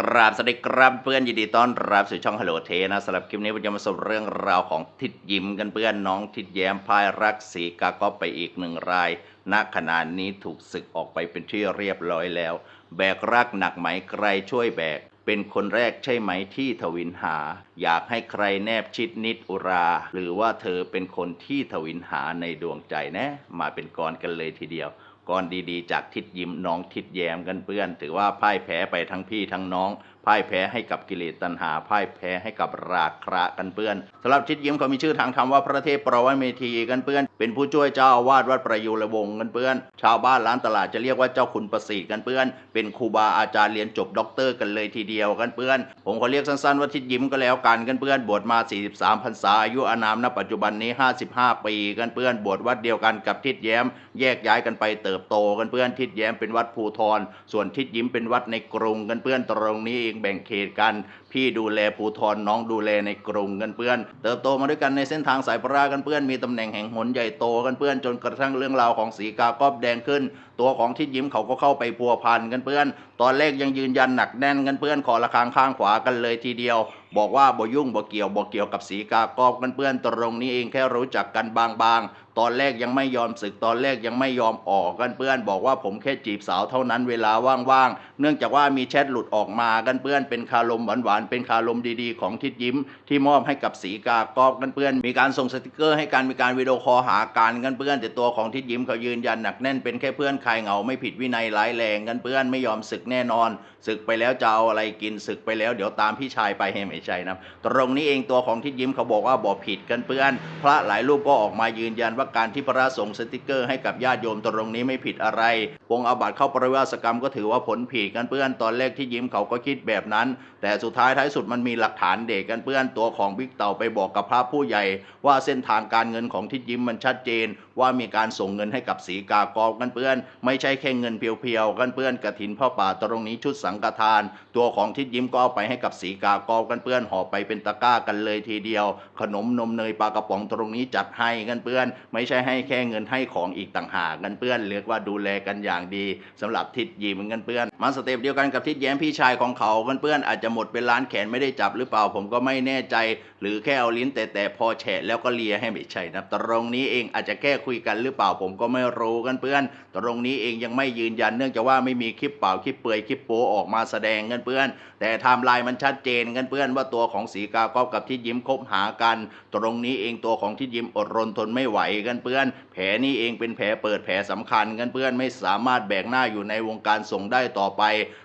กราบสวัสดีครับเพื่อนยินดีต้อนรับสู่ช่องฮัลโหลเทนะสำหรับคลิปนี้ผมจะมาสรุปเรื่องราวของทิดยิ้มกันเพื่อนน้องทิดแย้มพายรักสีกาก็ไปอีกหนึ่งรายณขณะนี้ถูกศึกออกไปเป็นที่เรียบร้อยแล้ว แบกรักหนักไหมใครช่วยแบก เป็นคนแรกใช่ไหมที่ทวินหา อยากให้ใครแนบชิดนิดอุรา หรือว่าเธอเป็นคนที่ทวินหาในดวงใจแนะมาเป็นกรกันเลยทีเดียว ก่อนดีๆ จากทิดยิ้มน้องทิดแย้มกันเพื่อน ถือว่าพ่ายแพ้ไปทั้งพี่ทั้งน้อง พ่ายแพ้ให้กับกิเลสตัณหา พ่ายแพ้ให้กับราคะกันเพื่อนสำหรับทิดยิ้มเขามีชื่อทางธรรมว่าพระเทพประวัติเมธีกันเพื่อน เป็นผู้ช่วยเจ้าอาวาสวัดประยูรวงศ์กันเพื่อน ชาวบ้านร้านตลาดจะเรียกว่าเจ้าคุณประสิทธิ์กันเพื่อน เป็นครูบาอาจารย์เรียนจบด็อกเตอร์กันเลยทีเดียวกันเพื่อน ผมขอเรียกสั้นๆว่าทิดยิ้มก็แล้วกันกันเพื่อนบวชมา 43พรรษาอายุอานามณปัจจุบันนี้ 55 ปีกันเพื่อนบวชวัดเดียวกันกับทิดแย้ม แยกย้ายกันไปเติบโตกันเพื่อนทิดแย้มเป็นวัดภูทรส่วนทิดยิ้มเป็นวัดในกรุงกันเพื่อนตรงนี้เองแบ่งเขตกัน พี่ดูแลภูทรน้องดูแลในกรุงกันเพื่อน เติบโตมาด้วยกันในเส้นทางสายปรากันเพื่อนมีตำแหน่งแห่งหนใหญ่โตกันเพื่อนจนกระทั่งเรื่องราวของสีกากอบแดงขึ้น ตัวของทิดยิ้มเขาก็เข้าไปพัวพันกันเพื่อน ตอนแรกยังยืนยันหนักแน่นกันเพื่อนขอละคางข้างขวากันเลยทีเดียว บอกว่าบ่ยุ่งบ่เกี่ยวบ่เกี่ยวกับสีกากอบกันเพื่อนตรงนี้เองแค่รู้จักกันบางๆ ตอนแรกยังไม่ยอมศึกตอนแรกยังไม่ยอมออกกันเพื่อน บอกว่าผมแค่จีบสาวเท่านั้นเวลาว่างๆเนื่องจากว่ามีแชทหลุดออกมากันเพื่อนเป็นคารมหวานเป็นคารมดีๆ ของทิดยิ้มที่มอบให้กับสีกากอบกันเพื่อน มีการส่งสติกเกอร์ให้การมีการวิดีโอคอลหากันกันเพื่อน แต่ตัวของทิดยิ้มเขายืนยันหนักแน่นเป็นแค่เพื่อนใครเหงาไม่ผิดวินัยร้ายแรงกันเพื่อนไม่ยอมศึกแน่นอนศึกไปแล้วจะเอาอะไรกินศึกไปแล้วเดี๋ยวตามพี่ชายไปให้ไม่ใช่นะตรงนี้เองตัวของทิดยิ้มเขาบอกว่าบอกผิดกันเพื่อน พระหลายรูปก็ออกมายืนยันว่าการที่พระส่งสติกเกอร์ให้กับญาติโยมตรงนี้ไม่ผิดอะไรวงอาบัติเข้าปริวาสกรรมก็ถือว่าผลผิดกันเพื่อนตอนแรกที่ยิ้มเขาก็คิดแบบนั้น แต่สุดท้ายท้ายสุดมันมีหลักฐานเด็กกันเพื่อนตัวของบิ๊กเต่าไปบอกกับพระผู้ใหญ่ ว่าเส้นทางการเงินของทิดยิ้มมันชัดเจน ว่ามีการส่งเงินให้กับสีกากอบกันเพื่อน ไม่ใช่แค่เงินเพียวๆกันเพื่อนกระถินพ่อป่าตรงนี้ชุดสังฆทาน ตัวของทิดยิ้มก็เอาไปให้กับสีกากอบกันเพื่อนห่อไปเป็นตะกร้ากันเลยทีเดียว ขนมนมเนยปลากระป๋องตรงนี้จัดให้กันเพื่อน ไม่ใช่ให้แค่เงินให้ของอีกต่างหากกันเพื่อนเรียกว่าดูแลกันอย่างดีสำหรับทิดยิ้มกันเพื่อนมาสเต็ปเดียวกันกับทิดแย้มพี่ชายของเขากันเพื่อนอาจจะหมดเป็นล้านแขนไม่ได้จับหรือเปล่าผมก็ไม่แน่ใจ หรือแค่เอาลิ้นแต่แต่พอแฉะแล้วก็เลียให้ไม่ใช่นะตรงนี้เองอาจจะแค่คุยกันหรือเปล่าผมก็ไม่รู้กันเพื่อน ตรงนี้เองยังไม่ยืนยันเนื่องจากว่าไม่มีคลิปเปล่าคลิปเปลือยคลิปโปออกมาแสดงกันเพื่อน แต่ไทม์ไลน์มันชัดเจนกันเพื่อนว่าตัวของสีกากอบกับที่ยิ้มคบหากัน ตรงนี้เองตัวของที่ยิ้มอดรนทนไม่ไหวกันเพื่อน แผลนี้เองเป็นแผลเปิดแผลสำคัญกันเพื่อนไม่สามารถแบกหน้าอยู่ในวงการส่งได้ต่อไป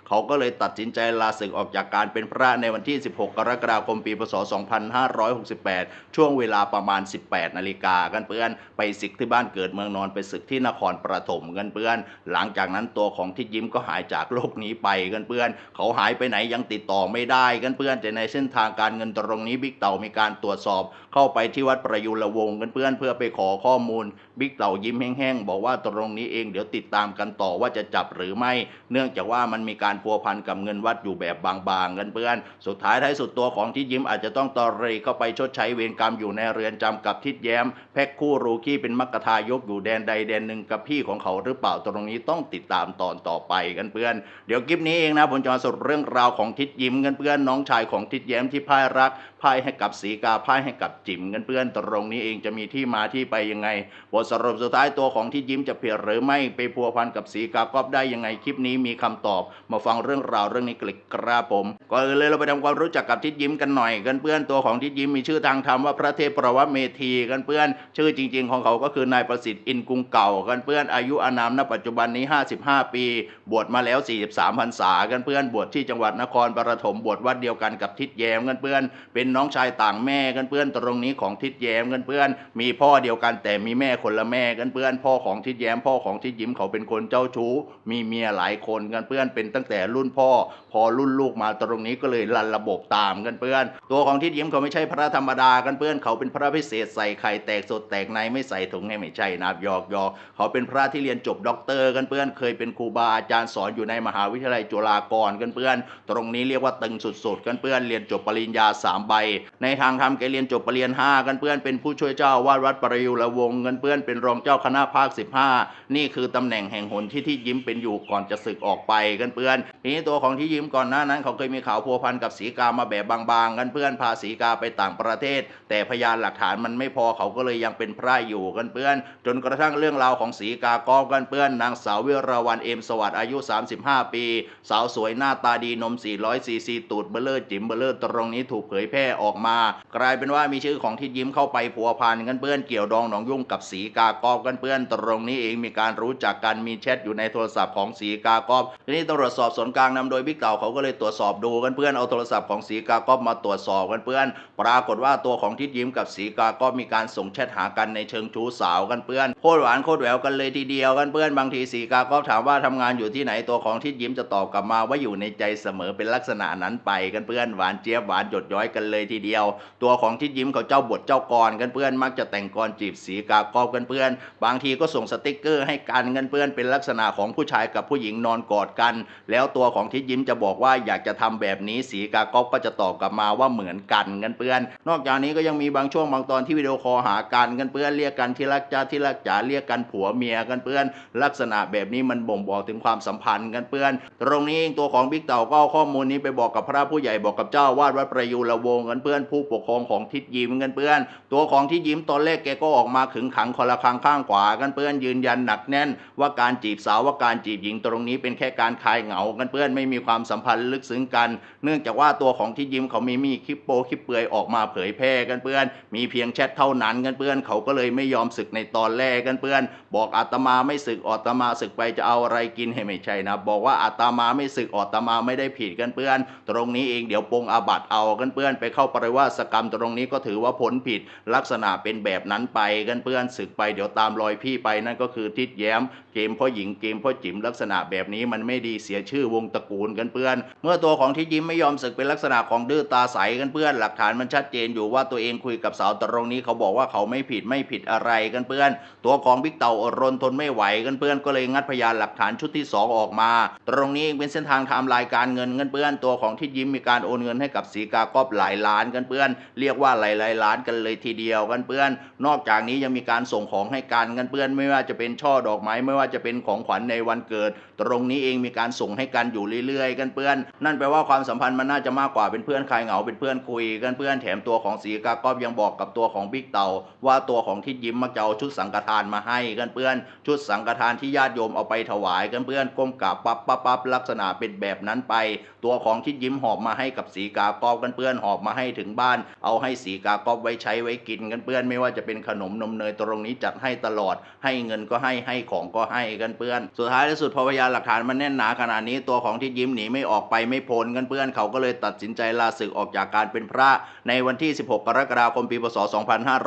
เขาก็เลยตัดสินใจลาศึกออกจากการเป็นพระในวันที่ 16 กรกฎาคม ปีพศ 2568 ช่วงเวลาประมาณ 18 นาฬิกากันเพื่อน ไปศึกที่บ้านเกิดเมืองนอนไปศึกที่นครปฐมกันเพื่อน หลังจากนั้นตัวของทิดยิ้มก็หายจากโลกนี้ไปกันเพื่อน เขาหายไปไหนยังติดต่อไม่ได้กันเพื่อนแต่ในเส้นทางการเงินตรงนี้บิ๊กเต่ามีการตรวจสอบ เข้าไปที่วัดประยุรวงกันเพื่อนเพื่อไปขอข้อมูลบิ๊กเต่ายิ้มแห้งๆบอกว่าตรงนี้เองเดี๋ยวติดตามกันต่อว่าจะจับหรือไม่ เนื่องจากว่ามันมีการพัวพันกับเงินวัดอยู่แบบบางๆกันเพื่อนสุดท้ายท้ายสุดตัวของทิดยิ้มอาจจะต้องตอเรเข้าไปชดใช้เวรกรรมอยู่ในเรือนจำกับทิดแย้ม แพ็คคู่รูกี้เป็นมักกะทายกอยู่แดนใดแดนหนึ่งกับพี่ของเขาหรือเปล่าตรงนี้ต้องติดตามตอนต่อไปกันเพื่อน เดี๋ยวคลิปนี้เองนะผมจะมาสรุปเรื่องราวของทิดยิ้มกันเพื่อนน้องชายของทิดแย้มที่พ่ายรักพ่ายให้กับสีกาพ่ายให้กับจิ๋มกันเพื่อนตรงนี้เองจะมีที่มาที่ไปยังไงบทสรุปสุดท้ายตัวของทิดยิ้มจะเพียหรือไม่ไปพัวพันกับสีกากอบได้ยังไงคลิปนี้มีคำตอบ มาฟังเรื่องราวเรื่องนี้กันเลยครับผมก่อนเลยเราไปทำความรู้จักกับทิดยิ้มกันหน่อยกันเพื่อนตัวของทิดยิ้มมีชื่อทางธรรมว่าพระเทพประวัติเมธีกันเพื่อนชื่อจริง ๆ ของเขาก็คือนายประสิทธิ์อินกรุงเก่ากันเพื่อนอายุอานามณปัจจุบันนี้ 55 ปี บวชมาแล้ว 43พรรษากันเพื่อนบวชที่จังหวัดนครปฐมบวชวัดเดียวกันกับทิดแย้มกันเพื่อน เป็นน้องชายต่างแม่กันเพื่อนตรงนี้ของทิดแย้มกันเพื่อน มีพ่อเดียวกันแต่มีแม่คนละแม่กันเพื่อน พ่อของทิดแย้มพ่อของทิดยิ้มเขาเป็นคนเจ้าชู้ มีเมียหลายคนกันเพื่อนเป็นตั้งแต่รุ่นพ่อ พอรุ่นลูกมาตรงนี้ก็เลยรันระบบตามกันเพื่อน ตัวของทิดยิ้มเขาไม่ใช่พระธรรมดากันเพื่อนเขาเป็นพระพิเศษใส่ไข่แตกสดแตกในไม่ใส่ถุงให้ไม่ใช่นะยอกยอกเขาเป็นพระที่เรียนจบด็อกเตอร์กันเพื่อน เคยเป็นครูบาอาจารย์สอนอยู่ในมหาวิทยาลัยจุฬาภรกันเพื่อน ตรงนี้เรียกว่าตึงสุดๆกันเพื่อนเรียนจบปริญญาสามใบ ในทางธรรมแกเรียนจบปริญญาห้ากันเพื่อนเป็นผู้ช่วยเจ้าวาดวัดประยุรวงกันเพื่อนเป็นรองเจ้าคณะภาค 15 นี่คือตำแหน่งแห่งหนที่ที่ยิ้มเป็นอยู่ก่อนจะศึกออกไปกันเพื่อนทีนี้ตัวของที่ยิ้มก่อนหน้านั้นเขาเคยมีข่าวพัวพันกับสีกามาแบบบางๆกันเพื่อนพาสีกาไปต่างประเทศ แต่พยานหลักฐานมันไม่พอเขาก็เลยยังเป็นพระอยู่กันเพื่อน จนกระทั่งเรื่องราวของสีกากอบกันเพื่อนนางสาวเวรวันเอมสวัสดิ์อายุ 35 ปี สาวสวยหน้าตาดีนม 400ซีซีตูดเบลเลอร์จิ๋มเบลเลอร์ตรงนี้ถูกเผยแพร่ออกมา กลายเป็นว่ามีชื่อของทิดยิ้มเข้าไปผัวพันกันเพื่อนเกี่ยวดองหนองยุ่งกับสีกากอบกันเพื่อน ตรงนี้เองมีการรู้จักกันมีแชทอยู่ในโทรศัพท์ของสีกากอบทีนี้ตำรวจสอบสวนกลางนำโดยบิ๊กเต่าเขาก็เลยตรวจสอบดูกันเพื่อนเอาโทรศัพท์ของสีกากอบมาตรวจสอบกันเพื่อน ปรากฏว่าตัวของทิดยิ้มกับสีกาก็มีการส่งแชทหากันในเชิงชู้สาวกันเพื่อนโคตรหวานโคตรแหววกันเลยทีเดียวกันเพื่อนบางทีสีกาก็ถามว่าทำงานอยู่ที่ไหนตัวของทิดยิ้มจะตอบกลับมาว่าอยู่ในใจเสมอเป็นลักษณะนั้นไปกันเพื่อนหวานเจี๊ยบหวานหยดย้อยกันเลยทีเดียว ตัวของทิดยิ้มเขาเจ้าบทเจ้ากรกันเพื่อนมักจะแต่งกรจีบสีกากอบกันเพื่อน บางทีก็ส่งสติกเกอร์ให้กันกันเพื่อนเป็นลักษณะของผู้ชายกับผู้หญิงนอนกอดกัน แล้วตัวของทิดยิ้มจะบอกว่าอยากจะทำแบบนี้สีกากอบก็จะตอบกลับมาว่าเหมือนกันกันเพื่อน นอกจากนี้ก็ยังมีบางช่วงบางตอนที่วิดีโอคอลหากันกันเพื่อนเรียกกันที่รักจ้าที่รักจ๋าเรียกกันผัวเมียกันเพื่อน ลักษณะแบบนี้มันบ่งบอกถึงความสัมพันธ์กันเพื่อน ตรงนี้เองตัวของบิ๊กเต่าก็เอาข้อมูลนี้ไปบอกกับพระผู้ใหญ่บอกกับเจ้าวาดวัดประยูรวงกันเพื่อนผู้ปกครองของทิดยิ้มกันเพื่อน ตัวของทิดยิ้มตอนแรกแกก็ออกมาขึงขังคนละข้งข้างขวากันเพื่อนยืนยันหนักแน่น ว่าการจีบสาวว่าการจีบหญิงตรงนี้เป็นแค่การคลายเหงากันเพื่อนไม่มีความสัมพันธ์ลึกซึ้งกัน เนื่องจากว่าตัวของทิดยิ้มเขามีมีคลิปโปคลิปเปลือยออกมาเผยแพร่กันเพื่อน มีเพียงแชทเท่านั้นกันเพื่อน เขาก็เลยไม่ยอมศึกในตอนแรกกันเพื่อน บอกอาตมาไม่ศึกอาตมาศึกไปจะเอาอะไรกินให้ไม่ใช่นะ บอกว่าอาตมาไม่ศึกอาตมาไม่ได้ผิดกันเพื่อน ตรงนี้เองเดี๋ยวปงอาบัตเอากันเพื่อน ไปเข้าปริวาสกรรมตรงนี้ก็ถือว่าผลผิดลักษณะเป็นแบบนั้นไปกันเพื่อนศึกไปเดี๋ยวตามรอยพี่ไปนั่นก็คือทิดแย้ม เกมพ่อหญิงเกมพ่อจิ๋มลักษณะแบบนี้มันไม่ดีเสียชื่อวงตระกูลกันเพื่อน เมื่อตัวของทิดยิ้มไม่ยอมศึกเป็นลักษณะของดื้อตาใสกันเพื่อน หลักฐานมันชัดเจนอยู่ว่าตัวเองคุยกับสาวตรงนี้เขาบอกว่าเขาไม่ผิดไม่ผิดอะไรกันเพื่อน ตัวของบิ๊กเต่าอดรนทนไม่ไหวกันเพื่อนก็เลยงัดพยานหลักฐานชุดที่สองออกมา ตรงนี้เองเป็นเส้นทางไทม์ไลน์การเงินกันเพื่อน ตัวของทิดยิ้มมีการโอนเงินให้กับสีกากอบหลายล้านกันเพื่อน เรียกว่าหลายๆล้านกันเลยทีเดียวกันเพื่อน นอกจากนี้ยังมีการส่งของให้กันกันเพื่อน ไม่ว่าจะเป็นช่อดอกไม้ไม่ว่าจะเป็นของขวัญในวันเกิด ตรงนี้เองมีการส่งให้กันอยู่เรื่อยๆ กันเพื่อน นั่นแปลว่าความสัมพันธ์มันน่าจะมากกว่าเป็นเพื่อนคลายเหงาเป็นเพื่อนคุยกันเพื่อนแถมตัวของสีกากอบยังบอกกับตัวของบิ๊กเต่า ว่าตัวของทิดยิ้มมักจะเอาชุดสังฆทานมาให้กันเพื่อนชุดสังฆทานที่ญาติโยมเอาไปถวายกันเพื่อนก้มกราบปั๊บปั๊บปั๊บลักษณะเป็นแบบนั้นไป ตัวของทิดยิ้มหอบมาให้กับสีกากอบกันเพื่อนหอบมาให้ถึงบ้าน เอาให้สีกากอบไว้ใช้ไว้กินกันเพื่อนไม่ว่าจะเป็นขนมนมเนยตรงนี้จัดให้ตลอด ให้เงินก็ให้ให้ของก็ให้กันเพื่อน สุดท้ายที่สุดพอพยานหลักฐานมันแน่นหนาขนาดนี้ตัวของทิดยิ้มหนีไม่ออกไปไม่พ้นกันเพื่อนเขาก็เลยตัดสินใจลาศึกออกจากการเป็นพระในวันที่ 16 กรกฎาคมปีพศ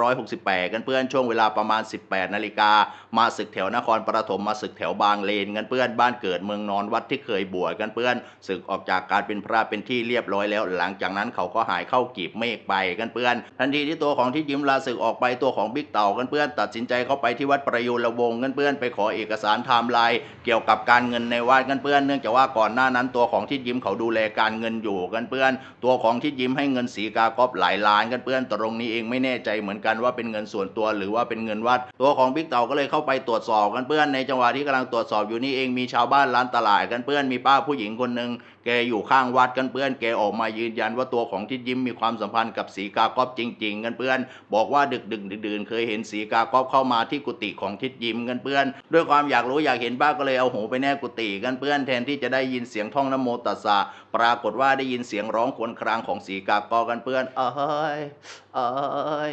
2568 กันเพื่อนช่วงเวลาประมาณ 18 นาฬิกา มาศึกแถวนครปฐมมาศึกแถวบางเลนกันเพื่อนบ้านเกิดเมืองนอนวัดที่เคยบวชกันเพื่อนศึกออกจากการเป็นพระเป็นที่เรียบร้อยแล้ว หลังจากนั้นเขาก็หายเข้ากีบเมฆไปกันเพื่อน ทันทีที่ตัวของที่ยิ้มลาศึกออกไปตัวของบิ๊กเต่ากันเพื่อนตัดสินใจเข้าไปที่วัดประยูรวงกันเพื่อนไปขอเอกสารไทม์ไลน์เกี่ยวกับการเงินในวัดกันเพื่อนเนื่องจากว่าก่อนหน้านั้นตัวของที่ยิ้มเขาดูแลการเงินอยู่กันเพื่อน ตัวของที่ยิ้มให้เงินสีกากอบหลายล้านกันเพื่อนตรงนี้เองไม่แน่ใจเหมือนกันว่าเป็นเงินส่วนตัวหรือว่าเป็นเงินวัด ตัวของบิ๊กเต่าก็เลยเข้าไปตรวจสอบกันเพื่อนในจังหวะที่กำลังตรวจสอบอยู่นี่เองมีชาวบ้านร้านตลาดกันเพื่อนมีป้าผู้หญิงคนหนึ่งแกอยู่ข้างวัดกันเพื่อนแกออกมายืนยันว่าตัวของทิดยิ้มมีความสัมพันธ์กับสีกากอบจริง ๆ กันเพื่อน บอกว่าดึกดึกดื่นเคยเห็นสีกากอบเข้ามาที่กุฏิของทิดยิ้มกันเพื่อน ด้วยความอยากรู้อยากเห็นป้าก็เลยเอาหูไปแนบกุฏิกันเพื่อนแทนที่จะได้ยินเสียงท่องนโมตัสสะปรากฏว่าได้ได้ยินเสียงร้องควญครางของสีกากอกันเพื่อนเอ้ยเอ้ย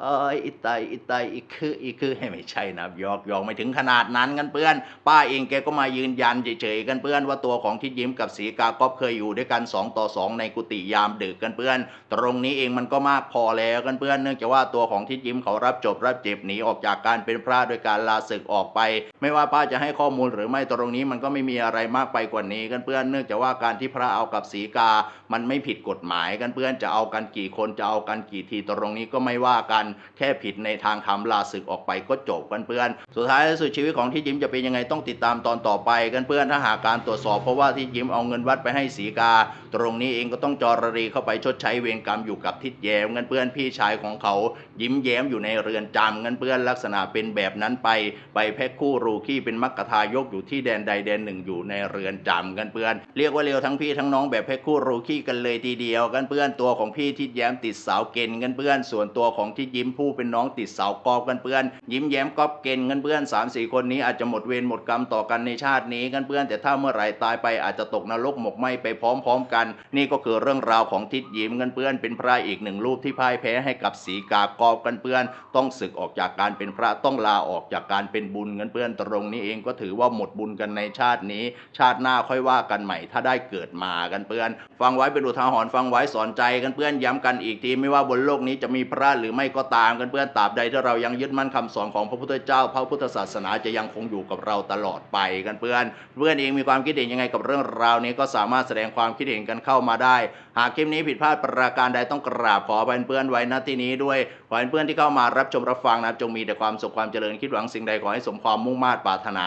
เอ้ยอีไตอีไตอีคืออีคือให้ไม่ใช่นะยอกยอกไม่ถึงขนาดนั้นกันเพื่อน ป้าเองแกก็มายืนยันเฉยๆกันเพื่อนว่าตัวของทิดยิ้มกับสีกากอบเคยอยู่ด้วยกันสองต่อสองในกุฏิยามดึกกันเพื่อน ตรงนี้เองมันก็มากพอแล้วกันเพื่อนเนื่องจากว่าตัวของทิดยิ้มเขารับจบรับเจ็บหนีออกจากการเป็นพระโดยการลาศึกออกไป ไม่ว่าป้าจะให้ข้อมูลหรือไม่ตรงนี้มันก็ไม่มีอะไรมากไปกว่านี้กันเพื่อนเนื่องจากว่าการที่พระเอากับสีกามันไม่ผิดกฎหมายกันเพื่อนจะเอากันกี่คนจะเอากันกี่ทีตรงนี้ก็ไม่ว่ากันแค่ผิดในทางธรรมลาศึกออกไปก็จบกันเพื่อน สุดท้ายสุดชีวิตของที่ยิ้มจะเป็นยังไงต้องติดตามตอนต่อไปกันเพื่อนถ้าหากการตรวจสอบเพราะว่าที่ยิ้มเอาเงินวัดไปให้สีกา ตรงนี้เองก็ต้องจอรรีเข้าไปชดใช้เวรกรรมอยู่กับทิดแย้มเงินเพื่อนพี่ชายของเขา ยิ้มแย้มอยู่ในเรือนจำเงินเพื่อนลักษณะเป็นแบบนั้นไป ไปแพ็คคู่รูขี้เป็นมักกะทายกอยู่ที่แดนใดแดนหนึ่งอยู่ในเรือนจำกันเพื่อน เรียกว่าเร็วทั้งพี่ทั้งน้องแบบแพ็คคู่รูขี้กันเลยทีเดียวกันเพื่อนตัวของพี่ทิดแย้มติดสาวเกณฑ์กันเพื่อน ส่วนตัวของที่ยิ้มผู้เป็นน้องติดสาวกอบกันเพื่อน ยิ้มแย้มกอบเกณฑ์กันเพื่อนสามสี่คนนี้อาจจะหมดเวรหมดกรรมต่อกันในชาตินี้กันเพื่อนแต่ถ้าเมื่อไหร่ตายไปอาจจะตกนรกหมกไหมไปพร้อม ๆ กัน นี่ก็คือเรื่องราวของทิดยิ้มกันเพื่อนเป็นพระอีกหนึ่งรูปที่พ่ายแพ้ให้กับสีกากอบกันเพื่อน ต้องศึกออกจากการเป็นพระต้องลาออกจากการเป็นบุญกันเพื่อนตรงนี้เองก็ถือว่าหมดบุญกันในชาตินี้ ชาติหน้าค่อยว่ากันใหม่ถ้าได้เกิดมากันเพื่อนฟังไว้เป็นอุทาหรณ์ฟังไว้สอนใจกันเพื่อนย้ำกันอีกทีไม่ว่าบนโลกนี้จะมีพระหรือไม่ก็ตามกันเพื่อนตราบใดที่เรายังยึดมั่นคำสอนของพระพุทธเจ้า พระพุทธศาสนาจะยังคงอยู่กับเราตลอดไปกันเพื่อน เพื่อนเองมีความคิดเห็นยังไงกับเรื่องราวนี้ก็สามารถแสดงความคิดเห็นกันเข้ามาได้ หากคลิปนี้ผิดพลาดประการใดต้องกราบขอเพื่อนไว้ณที่นี้ด้วยขอให้เพื่อนที่เข้ามารับชมรับฟังนะจงมีแต่ความสุขความเจริญคิดหวังสิ่งใดขอให้สมความมุ่งมา่ปรารถนา